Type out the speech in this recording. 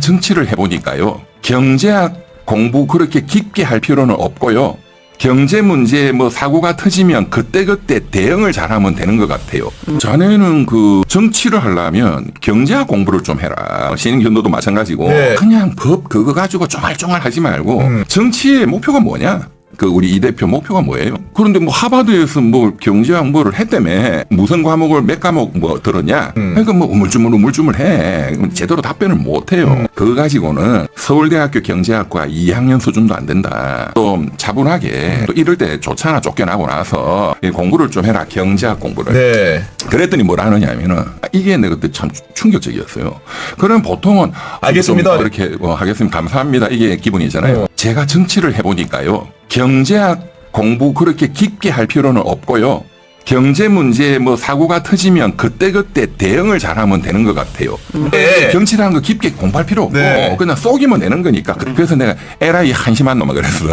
정치를 해보니까요. 경제학 공부 그렇게 깊게 할 필요는 없고요. 경제 문제에 뭐 사고가 터지면 그때그때 대응을 잘하면 되는 것 같아요. 자네는 그 정치를 하려면 경제학 공부를 좀 해라. 신인견도도 마찬가지고 네. 그냥 법 그거 가지고 쫑알쫑알 하지 말고 음. 정치의 목표가 뭐냐? 그 우리 이 대표 목표가 뭐예요? 그런데 뭐 하버드에서 뭐 경제 공부를 했다며 무슨 과목을 몇 과목 뭐 들었냐? 음. 그러니까 뭐 우물쭈물 우물쭈물 해. 제대로 답변을 못 해요. 그거 가지고는 서울대학교 경제학과 2학년 수준도 안 된다. 또 차분하게 또 이럴 때 좋잖아 쫓겨나고 나서 이 공부를 좀 해라 경제학 공부를. 네. 그랬더니 뭐라 하느냐면은 이게 내 그때 참 충격적이었어요. 그럼 보통은 알겠습니다. 좀 이렇게 뭐 하겠습니다. 감사합니다. 이게 기본이잖아요. 어. 제가 정치를 해보니까요. 경제학 공부 그렇게 깊게 할 필요는 없고요. 경제 문제에 뭐 사고가 터지면 그때그때 대응을 잘하면 되는 것 같아요. 네. 정치라는 거 깊게 공부할 필요 없고 네. 그냥 쏘기만 내는 거니까. 그래서 내가 에라이 한심한 놈아 그랬어.